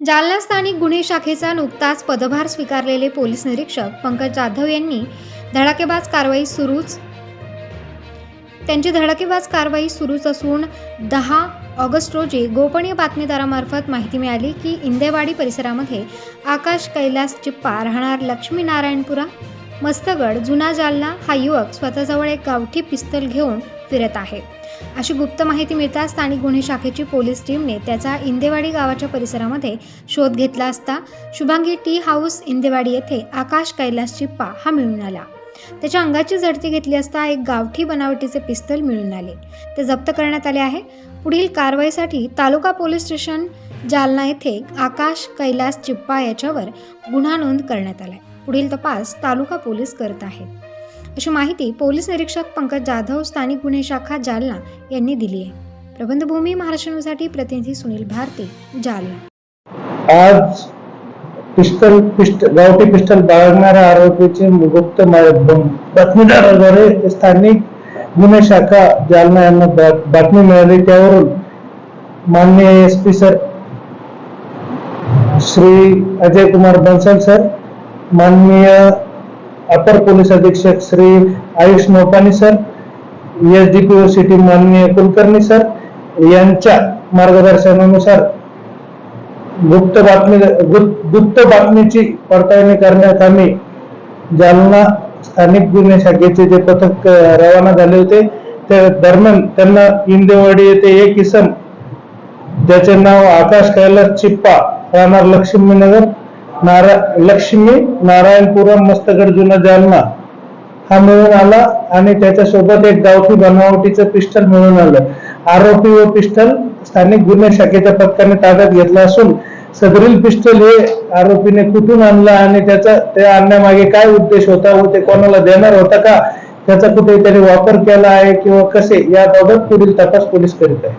जालना स्थानिक गुन्हे शाखेचा नुकताच पदभार स्वीकारलेले पोलीस निरीक्षक पंकज जाधव यांनी धडाकेबाज कारवाई सुरूच त्यांची धडाकेबाज कारवाई सुरूच असून दहा ऑगस्ट रोजी गोपनीय बातमीदारामार्फत माहिती मिळाली की इंदेवाडी परिसरामध्ये आकाश कैलास चिप्पा राहणार लक्ष्मीनारायणपुरा मस्तगड जुना जालना हा युवक स्वतःजवळ एक गावठी पिस्तल घेऊन फिरत आहे. अशी गुप्त माहिती मिळताच स्थानिक गुन्हे शाखेची पोलीस टीमने त्याचा इंदेवाडी गावाच्या परिसरामध्ये शोध घेतला असता शुभांगी टी हाऊस इंदेवाडी येथे आकाश कैलास चिप्पा हा मिळून आला. त्याच्या अंगाची झडती घेतली असता एक गावठी बनावटीचे पिस्तल मिळून आले. ते जप्त करण्यात आले आहे. पुढील कारवाईसाठी तालुका पोलीस स्टेशन जालना येथे आकाश कैलास चिप्पा याच्यावर गुन्हा नोंद करण्यात आलाय. पुढील तपास तालुका पोलीस करत आहेत. अशी माहिती पोलीस निरीक्षक पंकज जाधव स्थानिक गुन्हे शाखा जालना यांनी दिली आहे. प्रबंधभूमी महाराष्ट्र न्यूजसाठी प्रतिनिधी सुनील भारती जालना. आज पिस्टल पिस्ट गावठी पिस्टल बाळगणाऱ्या आरोपीची गुप्त बातमीदाराद्वारे स्थानिक गुन्हे शाखा जालना यांना बातमी मिळाली. त्यावरून माननीय S P sir Shri Ajay Kumar Bansal sir माननीय अपर पोलीस अधीक्षक Shri Ayush Nopani sir S D P city माननीय कुलकर्णी सर यांच्या मार्गदर्शनानुसार गुप्त बातमी गुप्त बातमीची पडताळणी करण्यात आम्ही जालना स्थानिक गुन्हे शाखेचे जे पथक रवाना झाले होते त्या दरम्यान त्यांना इंदेवाडी येथे एक इसम ज्याचे नाव आकाश कैलास चिप्पा राहणार लक्ष्मीनगर नारा लक्ष्मी नारायणपुरम मस्तगड जुना जालना हा मिळून आला आणि त्याच्यासोबत एक गावठी बनावटीचं पिस्टल मिळून आलं. आरोपी व पिस्टल स्थानिक गुन्हे शाखेच्या पथकाने ताब्यात घेतला असून सदरील पिस्टल हे आरोपीने कुठून आणलं आणि त्याचा त्या आणण्यामागे काय उद्देश होता व ते कोणाला देणार होता का? त्याचा कुठे त्याने वापर केला आहे किंवा कसे? याबाबत पुढील तपास पोलीस करीत आहे